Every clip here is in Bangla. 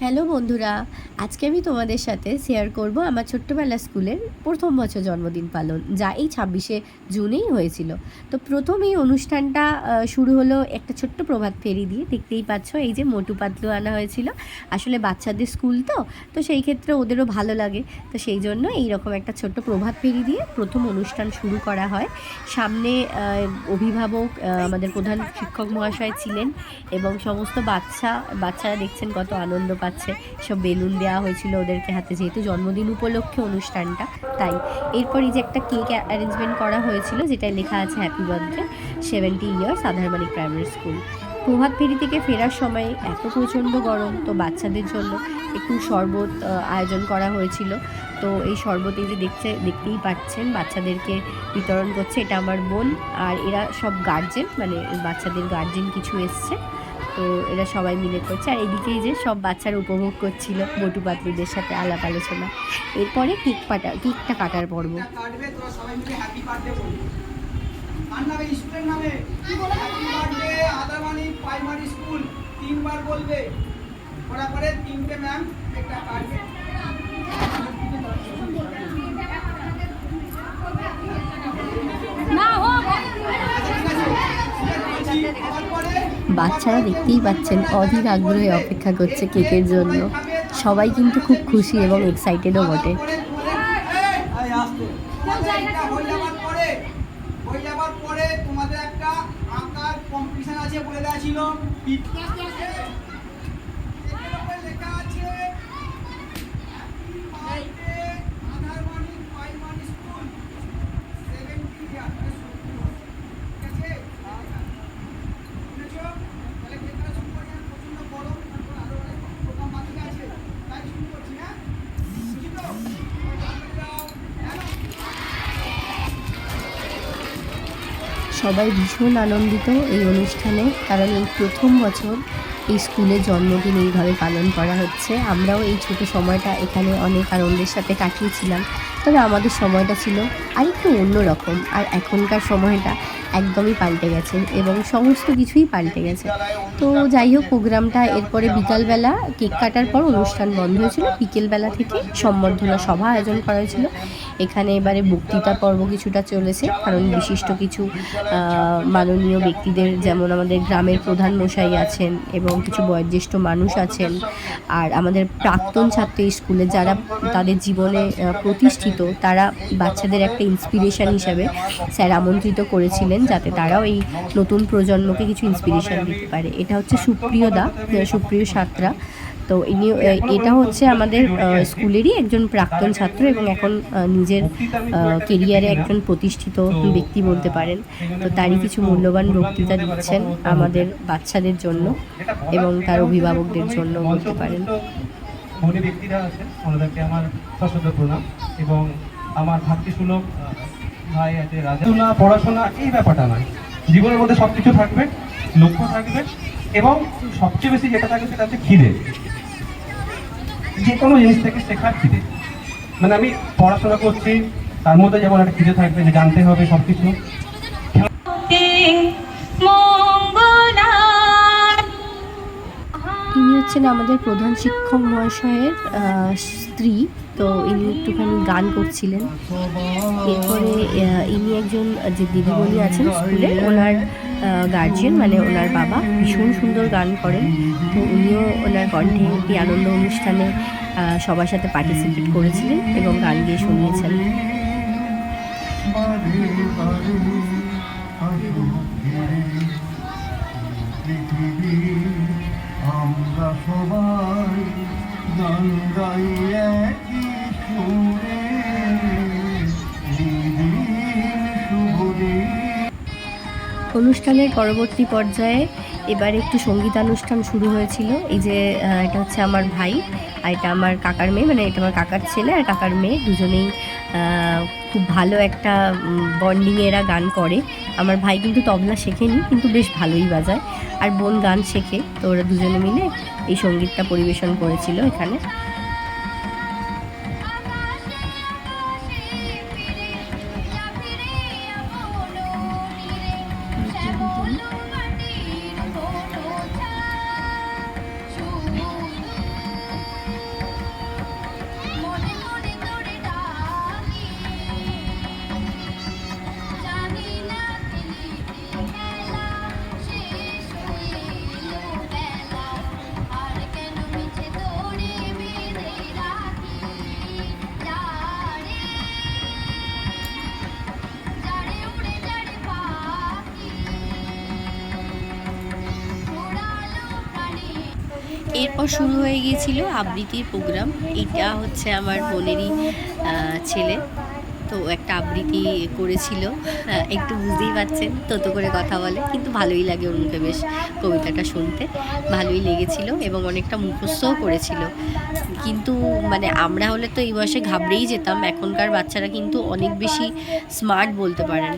হ্যালো বন্ধুরা, আজকে আমি তোমাদের সাথে শেয়ার করব আমার ছোট্টবেলা স্কুলের প্রথম বছর জন্মদিন পালন, যা এই ছাব্বিশে জুনেই হয়েছিল। তো প্রথম এই অনুষ্ঠানটা শুরু হলো একটা ছোট্ট প্রভাত ফেরি দিয়ে, দেখতেই পাচ্ছ এই যে মোটু পাতলু আনা হয়েছিল। আসলে বাচ্চাদের স্কুল তো তো সেই ক্ষেত্রে ওদেরও ভালো লাগে। তো সেই জন্য এইরকম একটা ছোট্ট প্রভাত ফেরি দিয়ে প্রথম অনুষ্ঠান শুরু করা হয়। সামনে অভিভাবক আমাদের প্রধান শিক্ষক মহাশয় ছিলেন এবং সমস্ত বাচ্চা, বাচ্চারা দেখছেন কত আনন্দ পাচ্ছে। সব বেলুন দেওয়া হয়েছিল ওদেরকে হাতে, যেহেতু জন্মদিন উপলক্ষে অনুষ্ঠানটা, তাই। এরপর এই যে একটা কেক অ্যারেঞ্জমেন্ট করা হয়েছিল যেটা লেখা আছে happy birthday seventy years Adharbari primary school প্রভাত ফেরি থেকে ফেরার সময় এত প্রচণ্ড গরম, তো বাচ্চাদের জন্য একটু শরবত আয়োজন করা হয়েছিল। তো এই শরবত এই যে দেখছে, দেখতেই পাচ্ছেন, বাচ্চাদেরকে বিতরণ করছে। এটা আমার বোন, আর এরা সব গার্জেন মানে বাচ্চাদের গার্জেন কিছু এসছে। তো এরা সবাই মিলে করছে। আর এদিকেই যে সব বাচ্চারা উপভোগ করছিল বটু পাতলুদের সাথে আলাপ আলোচনা। এরপরে কেক কাটা কেকটা কাটার পর্ব। কাটবে তোরা সবাই মিলে হ্যাপি বার্থডে বলবি। কার নামে? স্কুলের নামে। Happy birthday Adharmani primary school তিনবার বলবে। করার পরে তিনটে ম্যাম একটা কাটবে। বাচ্চারা দেখতেই পাচ্ছেন অধীর আগ্রহে অপেক্ষা করছে কেকের জন্য। সবাই কিন্তু খুব খুশি এবং এক্সাইটেডও বটে। তোমাদের একটা আঁকার কম্পিটিশন আছে বলে দেওয়া ছিল। সবাই ভীষণ আনন্দিত এই অনুষ্ঠানে, কারণ এই প্রথম বছর এই স্কুলে জন্মদিন এইভাবে পালন করা হচ্ছে। আমরাও এই ছোট সময়টা এখানে অনেক আনন্দের সাথে কাটিয়েছিলাম। তবে আমাদের সময়টা ছিল আর একটু অন্যরকম, আর এখনকার সময়টা একদমই পাল্টে গেছে এবং সমস্ত কিছুই পাল্টে গেছে। তো যাই হোক, প্রোগ্রামটা এরপরে বিকালবেলা কেক কাটার পর অনুষ্ঠান বন্ধ হয়েছিল। বিকেলবেলা থেকে সম্বর্ধনা সভা আয়োজন করা হয়েছিল। এখানে এবারে বক্তৃতা পর্ব কিছুটা চলেছে, কারণ বিশিষ্ট কিছু মাননীয় ব্যক্তিদের, যেমন আমাদের গ্রামের প্রধান মশাই আছেন এবং কিছু বয়োজ্যেষ্ঠ মানুষ আছেন, আর আমাদের প্রাক্তন ছাত্র স্কুলে যারা তাদের জীবনে প্রতিষ্ঠিত, তারা বাচ্চাদের একটা ইন্সপিরেশন হিসাবে স্যার আমন্ত্রিত করেছিলেন যাতে তারাও এই নতুন প্রজন্মকে কিছু ইন্সপিরেশন দিতে পারে। এটা হচ্ছে সুপ্রিয় দা সুপ্রিয় সাতরা। তো ইনি এটা হচ্ছে আমাদের স্কুলেরই একজন প্রাক্তন ছাত্র এবং এখন নিজের কেরিয়ারে একজন প্রতিষ্ঠিত ব্যক্তি বলতে পারেন। তো তারই কিছু মূল্যবান বক্তৃতা দিচ্ছেন আমাদের বাচ্চাদের জন্য এবং তার অভিভাবকদের জন্য বলতে পারেন। এবং আমার ভাতৃসুলভ ভাই আছে রাজা। না পড়াশোনা এই ব্যাপারটা নয়। জীবনের মধ্যে সব কিছু থাকবে, লক্ষ্য থাকবে এবং সবচেয়ে বেশি যেটা থাকবে সেটা হচ্ছে খিদে। যে কোনো জিনিস থেকে শেখার খিদে মানে আমি পড়াশোনা করছি, তার মধ্যে যেমন একটা খিদে থাকবে যে জানতে হবে সব কিছু ইনি হচ্ছেন আমাদের প্রধান শিক্ষক মহাশয়ের স্ত্রী। তো ইনি একটুখানি গান করছিলেন। এরপরে ইনি একজন যে দিদিমণি আছেন স্কুলে, ওনার গার্জিয়ান মানে ওনার বাবা, ভীষণ সুন্দর গান করেন। তো উনিও ওনার কণ্ঠে এই আনন্দ অনুষ্ঠানে সবার সাথে পার্টিসিপেট করেছিলেন এবং গান গিয়ে শুনিয়েছেন। আমরা সবাই গান গাই অনুষ্ঠানের পরবর্তী পর্যায়ে এবার একটু সঙ্গীতানুষ্ঠান শুরু হয়েছিল। এই যে এটা হচ্ছে আমার ভাই আর এটা আমার কাকার মেয়ে মানে এটা আমার কাকার ছেলে আর কাকার মেয়ে দুজনেই খুব ভালো একটা বন্ডিংয়ে এরা গান করে। আমার ভাই কিন্তু তবলা শেখেনি, কিন্তু বেশ ভালোই বাজায়। আর বোন গান শেখে, তো ওরা দুজনে মিলে এই সঙ্গীতটা পরিবেশন করেছিল এখানে। এরপর শুরু হয়ে গিয়েছিল আবৃত্তির প্রোগ্রাম। এটা হচ্ছে আমার বোনেরই ছেলে। তো একটা আবৃত্তি করেছিল। একটু বুঝতেই পারছেন তত করে কথা বলে। কিন্তু ভালোই লাগে ওর বেশ কবিতাটা শুনতে। ভালোই লেগেছিল এবং অনেকটা মুখস্থও করেছিল। কিন্তু মানে আমরা হলে তো এই বয়সে ঘাবড়েই যেতাম। এখনকার বাচ্চারা কিন্তু অনেক বেশি স্মার্ট বলতে পারেন।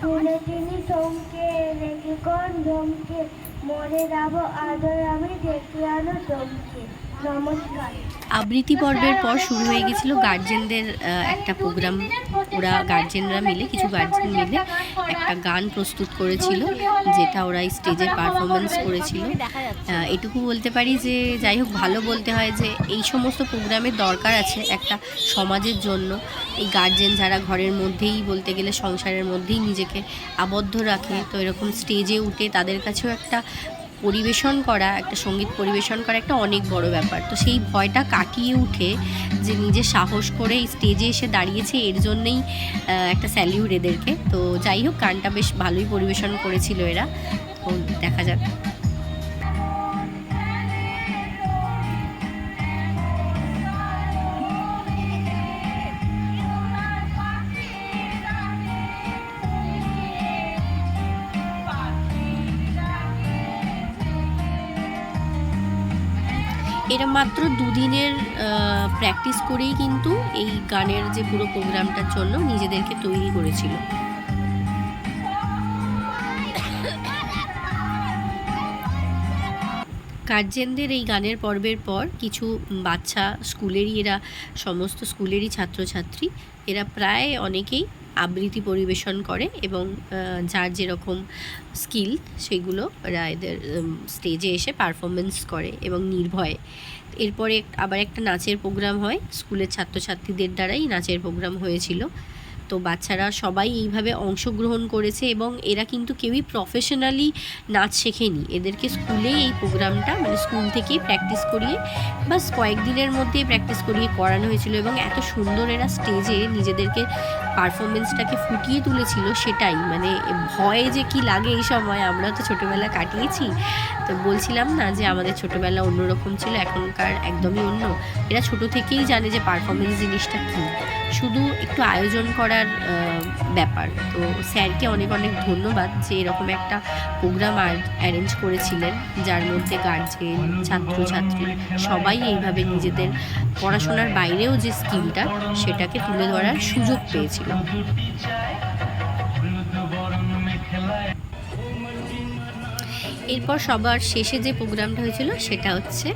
শুনে তিনি চমকে নমস্কার। আবৃত্তি পর্বের পর শুরু হয়ে গেছিল গার্জেনদের একটা প্রোগ্রাম। ওরা গার্জেনরা মিলে, কিছু গার্জেন মিলে একটা গান প্রস্তুত করেছিল, যেটা ওরা স্টেজে পারফরমেন্স করেছিল। এটুকু বলতে পারি যে, যাই হোক, ভালো বলতে হয় যে, এই সমস্ত প্রোগ্রামের দরকার আছে একটা সমাজের জন্য। এই গার্জেন যারা ঘরের মধ্যেই বলতে গেলে সংসারের মধ্যেই নিজেকে আবদ্ধ রাখে, তো এরকম স্টেজে উঠে তাদের কাছেও একটা পরিবেশন করা, একটা সংগীত পরিবেশন করা একটা অনেক বড় ব্যাপার। তো সেই ভয়টা কাটিয়ে উঠে যে নিজে সাহস করে স্টেজে এসে দাঁড়িয়েছে, এর জন্যেই একটা স্যালিউট এদেরকে। তো যাই হোক, গানটা বেশ ভালোই পরিবেশন করেছিল এরা। তো দেখা যাক। এরা মাত্র দুদিনের প্র্যাকটিস করেই কিন্তু এই গানের যে পুরো প্রোগ্রামটার জন্য নিজেদেরকে তৈরি করেছিল। গার্জেনদের এই গানের পর্বের পর কিছু বাচ্চা, স্কুলেরই এরা, সমস্ত স্কুলেরই ছাত্রছাত্রী, এরা প্রায় অনেকেই আবৃত্তি পরিবেশন করে এবং যার যেরকম স্কিল সেগুলো এরা এদের স্টেজে এসে পারফরমেন্স করে এবং নির্ভয়ে। এরপরে আবার একটা নাচের প্রোগ্রাম হয়, স্কুলের ছাত্রছাত্রীদের দ্বারাই নাচের প্রোগ্রাম হয়েছিল। তো বাচ্চারা সবাই এইভাবে অংশগ্রহণ করেছে এবং এরা কিন্তু কেউই প্রফেশনালি নাচ শেখেনি। এদেরকে স্কুলে এই প্রোগ্রামটা মানে স্কুল থেকেই প্র্যাকটিস করিয়ে বাস কয়েকদিনের মধ্যে প্র্যাকটিস করিয়ে করানো হয়েছিল এবং এত সুন্দর এরা স্টেজে নিজেদেরকে পারফরমেন্সটাকে ফুটিয়ে তুলেছিল সেটাই। মানে ভয়ে যে কি লাগে এই সময় আমরা তো ছোটোবেলা কাটিয়েছি। তো বলছিলাম না যে আমাদের ছোটোবেলা অন্যরকম ছিল, এখনকার একদমই অন্য। এরা ছোট থেকেই জানে যে পারফরমেন্স জিনিসটা কী। শুধু একটু আয়োজন করার ব্যাপার। তো স্যারকে অনেক অনেক ধন্যবাদ যে এরকম একটা প্রোগ্রাম অ্যারেঞ্জ করেছিলেন, যার মধ্যে গার্জেন ছাত্রছাত্রী সবাই এইভাবে নিজেদের পড়াশোনার বাইরেও যে স্কিমটা সেটাকে তুলে ধরার সুযোগ পেয়েছিল। দুটি চাই মৃদু বরণ মেখেলায়। এরপর সবার শেষে যে প্রোগ্রামটা হয়েছিল সেটা হচ্ছে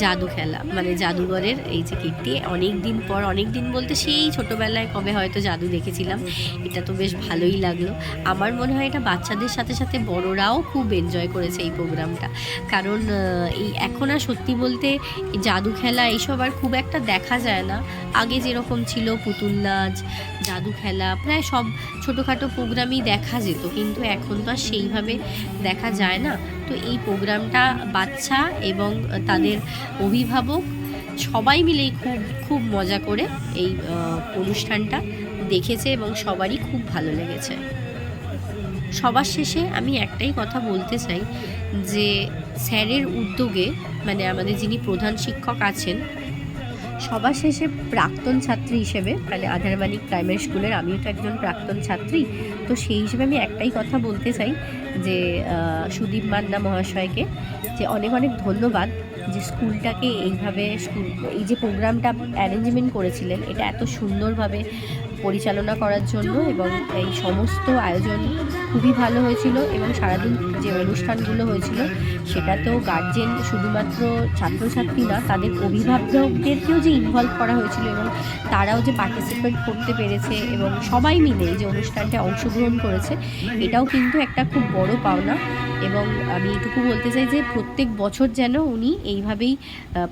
জাদু খেলা। মানে জাদুঘরের এই যে কীর্তি অনেক দিন পর অনেক দিন বলতে সেই ছোটোবেলায় কবে হয়তো জাদু দেখেছিলাম, এটা তো বেশ ভালোই লাগল। আমার মনে হয় এটা বাচ্চাদের সাথে সাথে বড়রাও খুব এনজয় করেছে এই প্রোগ্রামটা। কারণ এই এখন আর সত্যি বলতে জাদু খেলা এইসব আর খুব একটা দেখা যায় না। আগে যেরকম ছিল পুতুল নাচ, জাদু খেলা, প্রায় সব ছোটোখাটো প্রোগ্রামই দেখা যেত। কিন্তু এখন তো আর সেইভাবে দেখা যায় না। তো এই প্রোগ্রামটা বাচ্চা এবং তাদের অভিভাবক সবাই মিলে খুব খুব মজা করে এই অনুষ্ঠানটা দেখেছে এবং সবারই খুব ভালো লেগেছে। সবার শেষে আমি একটাই কথা বলতে চাই যে স্যারের উদ্যোগে মানে আমাদের যিনি প্রধান শিক্ষক আছেন সবার শেষে প্রাক্তন ছাত্রী হিসেবে মানে আধারমানিক প্রাইমারি স্কুলের আমিও তো একজন প্রাক্তন ছাত্রী তো সেই হিসেবে আমি একটাই কথা বলতে চাই যে সুদীপ মান্না মহাশয়কে যে অনেক অনেক ধন্যবাদ যে স্কুলটাকে এইভাবে স্কুল এই যে প্রোগ্রামটা অ্যারেঞ্জমেন্ট করেছিলেন এটা এত সুন্দরভাবে পরিচালনা করার জন্য এবং এই সমস্ত আয়োজন খুবই ভালো হয়েছিল এবং সারাদিন যে অনুষ্ঠানগুলো হয়েছিল সেটা তো গার্জেন শুধুমাত্র ছাত্রছাত্রী না, তাদের অভিভাবকদেরকেও যে ইনভলভ করা হয়েছিল এবং তারাও যে পার্টিসিপেট করতে পেরেছে এবং সবাই মিলে যে অনুষ্ঠানটা অংশগ্রহণ করেছে, এটাও কিন্তু একটা খুব বড় পাওনা। এবং আমি এটুকু বলতে চাই যে প্রত্যেক বছর যেন উনি এইভাবেই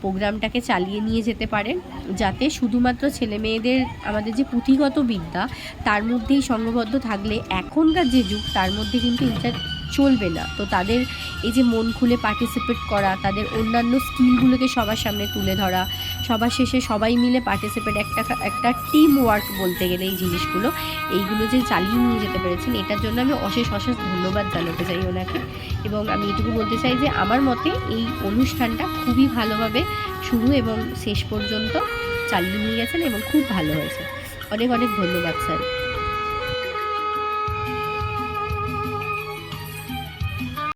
প্রোগ্রামটাকে চালিয়ে নিয়ে যেতে পারেন, যাতে শুধুমাত্র ছেলে মেয়েদের আমাদের যে পুঁথিগত বিদ্যা, তার মধ্যেই সঙ্গবদ্ধ থাকলে এখনকার যে যুগ তার মধ্যে কিন্তু এটা চলবে না। তো তাদের এই যে মন খুলে পার্টিসিপেট করা, তাদের অন্যান্য স্কিলগুলোকে সবার সামনে তুলে ধরা, সবার শেষে সবাই মিলে পার্টিসিপেট একটা একটা টিম ওয়ার্ক বলতে গেলে এই জিনিসগুলো, এইগুলো যে চালিয়ে নিয়ে যেতে পেরেছেন, এটার জন্য আমি অশেষ অশেষ ধন্যবাদ জানাতে চাই ওনাকে। এবং আমি এটুকু বলতে চাই যে আমার মতে এই অনুষ্ঠানটা খুবই ভালোভাবে শুরু এবং শেষ পর্যন্ত চালিয়ে নিয়ে গেছেন এবং খুব ভালো হয়েছে। অনেক অনেক ধন্যবাদ, স্যার।